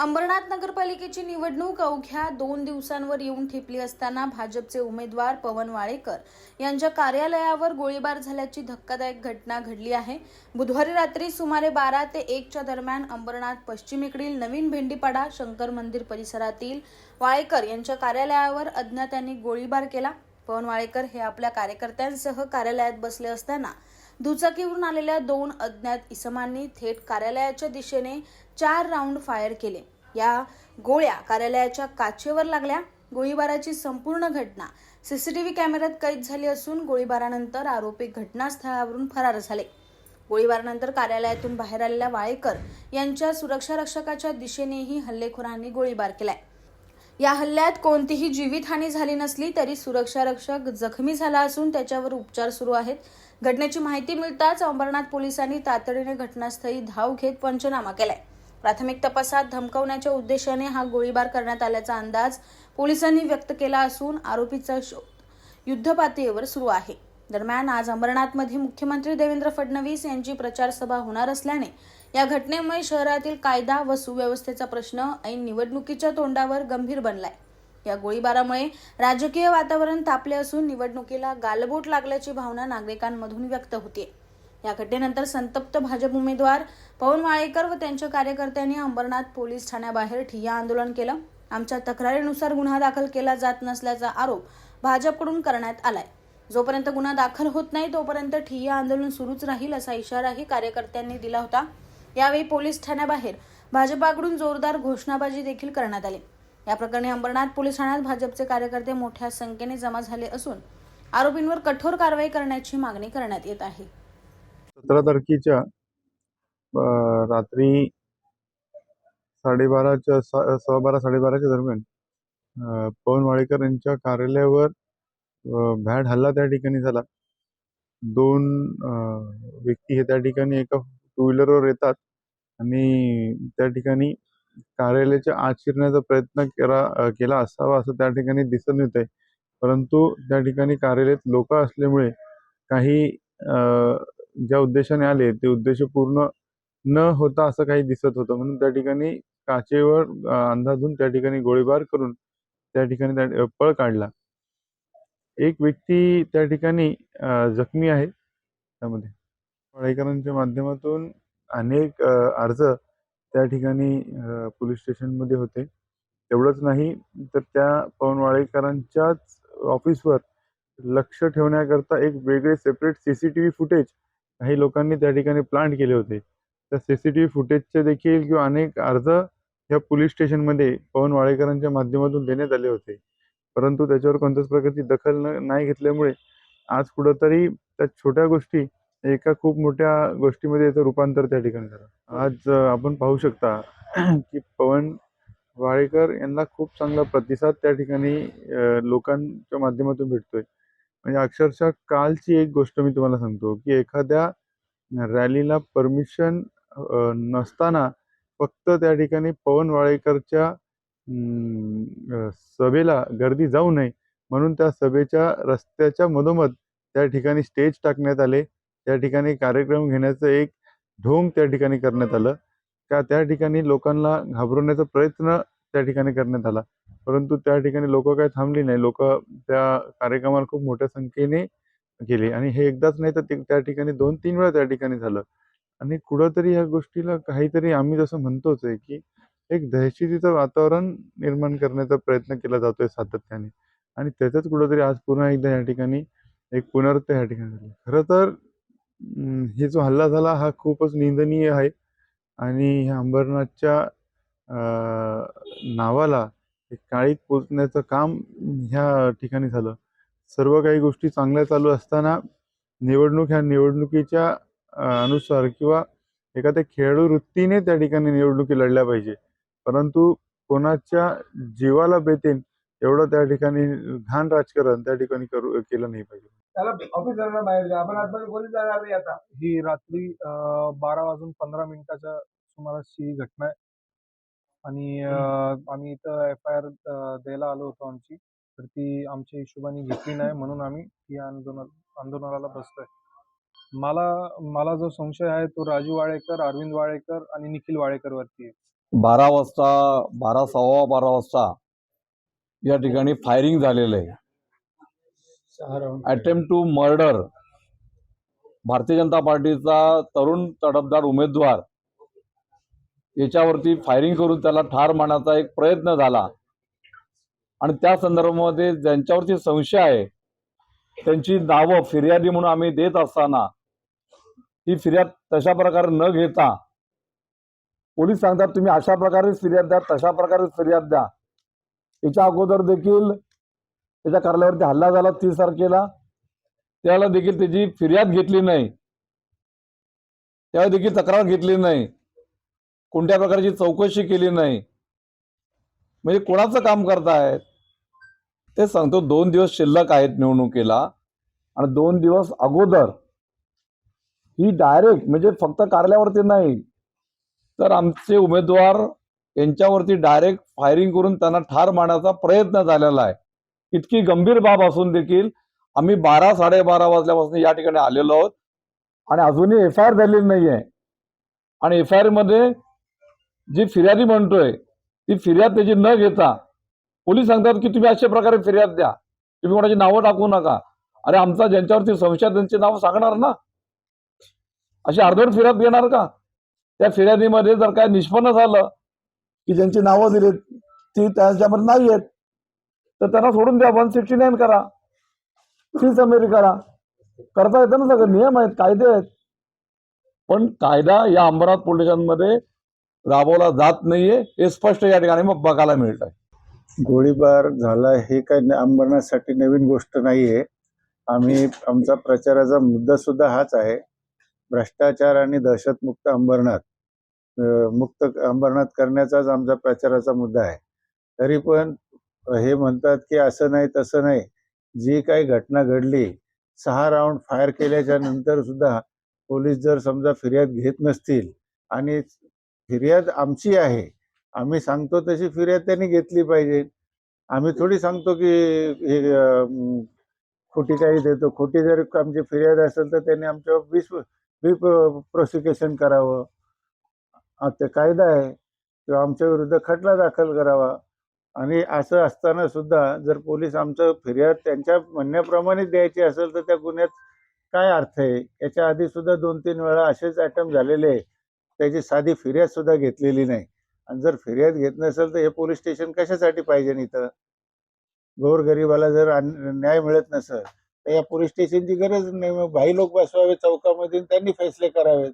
अंबरनाथ नगरपालिकेची निवडणूक अवघ्या दोन दिवसांवर येऊन ठेपली असताना भाजपचे उमेदवार पवन वाळेकर यांच्या कार्यालयावर गोळीबार झाल्याची धक्कादायक घटना घडली आहे. बुधवारी रात्री सुमारे बारा ते एकच्या दरम्यान अंबरनाथ पश्चिमेकडील नवीन भेंडीपाडा शंकर मंदिर परिसरातील वाळेकर यांच्या कार्यालयावर अज्ञातांनी गोळीबार केला. पवन वाळेकर हे आपल्या कार्यकर्त्यांसह कार्यालयात बसले असताना दुचाकीवरून आलेल्या दोन अज्ञात इसमांनी थेट कार्यालयाच्या दिशेने चार राऊंड फायर केले. या गोळ्या कार्यालयाच्या काचेवर लागल्या. गोळीबाराची संपूर्ण घटना सीसीटीव्ही कॅमेऱ्यात कैद झाली असून गोळीबारानंतर आरोपी घटनास्थळावरून फरार झाले. गोळीबारानंतर कार्यालयातून बाहेर आलेल्या वाळेकर यांच्या सुरक्षा रक्षकाच्या दिशेनेही हल्लेखोरांनी गोळीबार केलाय. या हल्ल्यात कोणतीही जीवितहानी झाली नसली तरी सुरक्षा रक्षक जखमी झाला असून त्याच्यावर उपचार सुरू आहेत. घटनेची माहिती मिळताच अंबरनाथ पोलिसांनी तातडीने घटनास्थळी धाव घेत पंचनामा केलाय. प्राथमिक तपासात धमकवण्याच्या उद्देशाने हा गोळीबार करण्यात आल्याचा अंदाज पोलिसांनी व्यक्त केला असून आरोपीचा शोध युद्धपातळीवर सुरू आहे. दरम्यान आज अंबरनाथमध्ये मुख्यमंत्री देवेंद्र फडणवीस यांची प्रचारसभा होणार असल्याने या घटनेमुळे शहरातील कायदा व सुव्यवस्थेचा प्रश्न ऐन निवडणुकीच्या तोंडावर गंभीर बनलाय. या गोळीबारामुळे राजकीय वातावरण तापले असून निवडणुकीला गालबोट लागल्याची भावना नागरिकांमधून व्यक्त होते या घटनेनंतर संतप्त भाजप उमेदवार पवन वाळेकर व त्यांच्या कार्यकर्त्यांनी अंबरनाथ पोलीस ठाण्याबाहेर ठिय्या आंदोलन केलं. आमच्या तक्रारीनुसार गुन्हा दाखल केला जात नसल्याचा आरोप भाजपकडून करण्यात आलाय. जोपर्यंत गुन्हा दाखल होत नाही तोपर्यंत ठिय्या आंदोलन सुरूच राहील असा इशाराही कार्यकर्त्यांनी दिला होता. यावेळी पोलीस ठाण्याबाहेर भाजपाकडून जोरदार घोषणाबाजी देखील करण्यात आली. या प्रकरणी अंबरनाथ पोलीस ठाण्यात भाजपचे कार्यकर्ते मोठ्या संख्येने जमा झाले असून आरोपींवर कठोर कारवाई करण्याची मागणी करण्यात येत आहे. सतरा तारखेच्या रात्री साडेबाराच्या सव्वा बारा साडेबाराच्या दरम्यान पवन वाळेकर यांच्या कार्यालयावर भॅड भ्याड हल्ला त्या ठिकाणी झाला. दोन व्यक्ती हे त्या ठिकाणी एका टू व्हीलरवर येतात आणि त्या ठिकाणी कार्यालयाच्या आत शिरण्याचा प्रयत्न केला केला असावा असं त्या ठिकाणी दिसून येत आहे परंतु त्या ठिकाणी कार्यालयात लोक असल्यामुळे काही ज्या उद्देशाने आले ते उद्देश पूर्ण न होता असं काही दिसत होतं. म्हणून त्या ठिकाणी काचेवर अं, अंदाजून त्या ठिकाणी गोळीबार करून त्या ठिकाणी त्या पळ काढला. एक व्यक्ती त्या ठिकाणी जखमी आहे त्यामध्ये. पाळेकरांच्या माध्यमातून अनेक अर्ज त्या ठिकाणी पोलीस स्टेशनमध्ये होते. तेवढंच नाही तर त्या पवनवाळेकरांच्याच ऑफिसवर लक्ष ठेवण्याकरता एक वेगळे separate C C T V footage काही लोकांनी त्या ठिकाणी प्लांट केले होते. त्या सी सी टी व्ही फुटेजचे देखील किंवा अनेक अर्ज ह्या पोलीस स्टेशनमध्ये पवन वाळेकरांच्या माध्यमातून देण्यात आले होते. परंतु त्याच्यावर कोणत्याच प्रकारची दखल नाही घेतल्यामुळे आज कुठंतरी त्या छोट्या गोष्टी एका खूप मोठ्या गोष्टीमध्ये याचं रूपांतर त्या ठिकाणी झालं. आज आपण पाहू शकता की पवन वाळेकर यांना खूप चांगला प्रतिसाद त्या ठिकाणी लोकांच्या माध्यमातून भेटतोय. म्हणजे अक्षरशः कालची एक गोष्ट मी तुम्हाला सांगतो की एखाद्या रॅलीला परमिशन नसताना फक्त त्या ठिकाणी पवन वाळेकरच्या सभेला गर्दी जाऊ नये म्हणून त्या सभेच्या रस्त्याच्या मधोमध त्या ठिकाणी स्टेज टाकण्यात आले. त्या ठिकाणी कार्यक्रम घेण्याचं एक ढोंग त्या ठिकाणी करण्यात आलं. का त्या ठिकाणी लोकांना घाबरवण्याचा प्रयत्न त्या ठिकाणी करण्यात आला. परंतु त्या ठिकाणी लोक काही थांबली नाही. लोक त्या कार्यक्रमाला खूप मोठ्या संख्येने गेले. आणि हे एकदाच नाही तर ते त्या ठिकाणी दोन तीन वेळा त्या ठिकाणी झालं. आणि कुठंतरी ह्या गोष्टीला काहीतरी आम्ही जसं म्हणतोच आहे की एक दहशतीचं वातावरण निर्माण करण्याचा प्रयत्न केला जातोय सातत्याने. आणि त्याच्याच कुठंतरी आज पुन्हा एकदा या ठिकाणी एक पुनर्त या ठिकाणी झाली. खरं तर हे जो हल्ला झाला हा खूपच निंदनीय आहे. आणि ह्या अंबरनाथच्या नावाला एक काळीत पोचण्याचं काम ह्या ठिकाणी झालं. सर्व काही गोष्टी चांगल्या चालू असताना निवडणूक ह्या निवडणुकीच्या अनुसार किंवा एखाद्या खेळाडू वृत्तीने त्या ठिकाणी निवडणुकी लढल्या पाहिजे. परंतु कोणाच्या जीवाला बेतेन एवढं त्या ठिकाणी घाण राजकारण त्या ठिकाणी करू केलं नाही पाहिजे. त्याला ऑफिसरला बाहेर जा. आपण आतमध्ये कोणी जाणार नाही आता? ही रात्री बारा वाजून पंधरा मिनिटाच्या सुमारासची ही घटना आहे. आणि अं, आम्ही इथं एफ आय आर द्यायला आलो होतो आमची. तर ती आमच्या हिशोबाने घेतली नाही. म्हणून आम्ही या आंदोलन आंदोलनाला बसतोय. मला मला जो संशय आहे तो राजू वाळेकर अरविंद वाळेकर आणि निखिल वाळेकर वरती आहे. बारा वाजता बारा सव्वा बारा वाजता या ठिकाणी फायरिंग झालेलं आहे. Attempt to murder Bharatiya Janata पार्टीचा तरुण तडफदार उमेदवार याच्यावरती फायरिंग करून त्याला ठार मारण्याचा एक प्रयत्न झाला. आणि त्या संदर्भामध्ये ज्यांच्यावरती संशय आहे त्यांची नावं फिर्यादी म्हणून आम्ही देत असताना ही फिर्याद तशा प्रकारे न घेता पोलीस सांगतात तुम्ही अशा प्रकारे फिर्याद द्या तशा प्रकारे फिर्याद द्या. याच्या अगोदर देखील त्याच्या कार्यालयावरती हल्ला झाला तीस तारखेला. त्यावेळेला देखील त्याची फिर्याद घेतली नाही. त्यावेळी देखील तक्रार घेतली नाही. कोणत्या प्रकारची चौकशी केली नाही. म्हणजे कोणाचं काम करतायत? ते सांगतो दोन दिवस शिल्लक आहेत निवडणुकीला. आणि दोन दिवस अगोदर ही डायरेक्ट म्हणजे फक्त कार्यालयावरती नाही तर आमचे उमेदवार यांच्यावरती डायरेक्ट फायरिंग करून त्यांना ठार मारण्याचा प्रयत्न झालेला आहे. इतकी गंभीर बाब असून देखील आम्ही बारा साडेबारा वाजल्यापासून या ठिकाणी आलेलो आहोत. आणि अजूनही एफ आय आर झालेली नाही आहे आणि एफ आय आरमध्ये जी फिर्यादी म्हणतोय ती फिर्याद त्याची न घेता पोलीस सांगतात की तुम्ही अशा प्रकारे फिर्याद द्या. तुम्ही कोणाची नावं टाकू नका. अरे आमचा ज्यांच्यावरती संशय त्यांची नावं सांगणार ना? अशी अर्धवट फिर्याद घेणार का? त्या फिर्यादीमध्ये जर काय निष्पन्न झालं की ज्यांची नावं दिलीत ती त्याच्यामध्ये नाही आहेत तर त्यांना सोडून द्या. वन सिक्स्टी नाईन करा. फीस अमेरी करा करता येतं ना सगळं? नियम आहेत कायदे आहेत. पण कायदा या अंबरनाथ पोलिसांमध्ये राबवला जात नाहीये हे स्पष्ट या ठिकाणी मग बघायला मिळत आहे गोळीबार झाला हे काय अंबरनाथसाठी नवीन गोष्ट नाहीये. आम्ही आमचा प्रचाराचा मुद्दा सुद्धा हाच आहे. भ्रष्टाचार आणि दहशतमुक्त अंबरनाथ. मुक्त अंबरनाथ करण्याचाच आमचा प्रचाराचा मुद्दा आहे. तरी पण हे म्हणतात की असं नाही तसं नाही. जी काही घटना घडली सहा राऊंड फायर केल्याच्यानंतर सुद्धा पोलीस जर समजा फिर्याद घेत नसतील आणि फिर्याद आमची आहे आम्ही सांगतो तशी फिर्याद त्यांनी घेतली पाहिजे. आम्ही थोडी सांगतो की हे खोटी काही देतो. खोटी जर आमची फिर्याद असेल तर त्यांनी आमच्यावर विश बी प्रोसिक्युशन करावं. ते कायदा आहे. किंवा आमच्या विरुद्ध खटला दाखल करावा. आणि असं असताना सुद्धा जर पोलीस आमचं फिर्याद त्यांच्या म्हणण्याप्रमाणे द्यायची असेल तर त्या गुन्ह्यात काय अर्थ आहे? याच्या आधी सुद्धा दोन तीन वेळा असेच अटम झालेले आहे. त्याची साधी फिर्याद सुद्धा घेतलेली नाही. आणि जर फिर्याद घेत नसेल तर हे पोलीस स्टेशन कशासाठी पाहिजे इथं? गोरगरिबाला जर न्याय मिळत नसेल तर या पोलीस स्टेशनची गरज नाही. मग भाई लोक बसवावे चौकामध्ये त्यांनी फैसले करावेत.